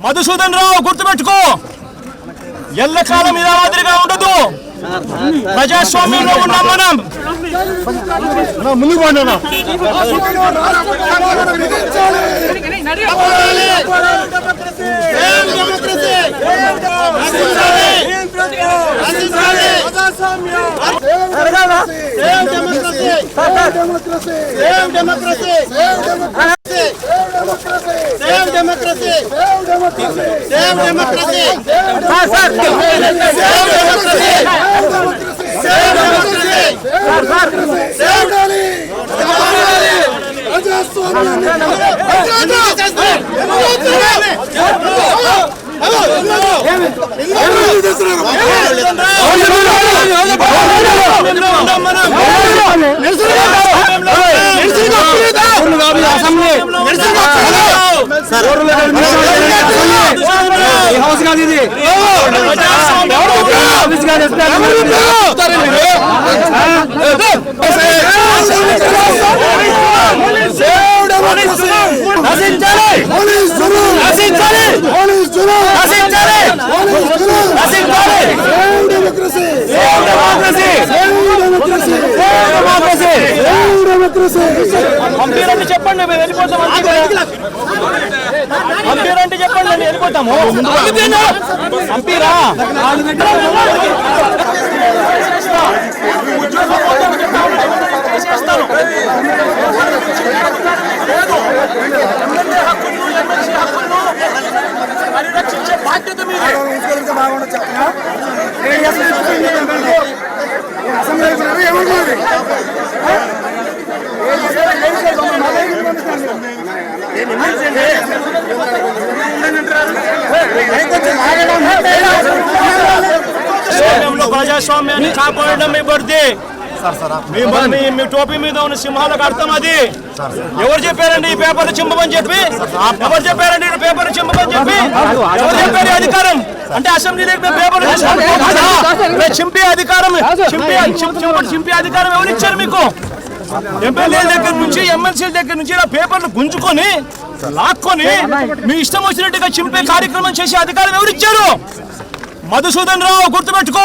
మధుసూదన్ రావు గుర్తుపెట్టుకో ఎల్లకాలం ఇలా మాదిరిగా ఉండదు ప్రజాస్వామ్యంలో ఉన్నాం మనం ముందుకు పోండి హౌస్ కాదు ఇది ఆఫీస్ పంపిరండి చెప్పండి మేము వెళ్ళిపోతాం చెప్పండి మేము వెళ్ళిపోతాము. పంపిరా. పరిరక్షించే బాధ్యత మీదే ప్రజాస్వామ్యాన్ని కాపాడడం మీ బర్ది మీ మీ మీ టోపీ మీద ఉన్న సింహాలకు అర్థం అది. ఎవరు చెప్పారండి ఈ పేపర్ చింపమని చెప్పి? ఎవరు చెప్పారండి పేపర్ చింపమని చెప్పి? ఎవరు చెప్పారు అధికారం? అంటే పేపర్ చింపే అధికారం చింపే చింప చింపే అధికారం ఎవరు ఇచ్చారు మీకు? ఎమ్మెల్యేల దగ్గర నుంచి ఎమ్మెల్సీల దగ్గర నుంచి ఇలా పేపర్లు గుంజుకొని లాక్కొని మీ ఇష్టం వచ్చినట్టుగా చింపే కార్యక్రమం చేసే అధికారం ఎవరు ఇచ్చారు? మధుసూదన్ రావు గుర్తుపెట్టుకో.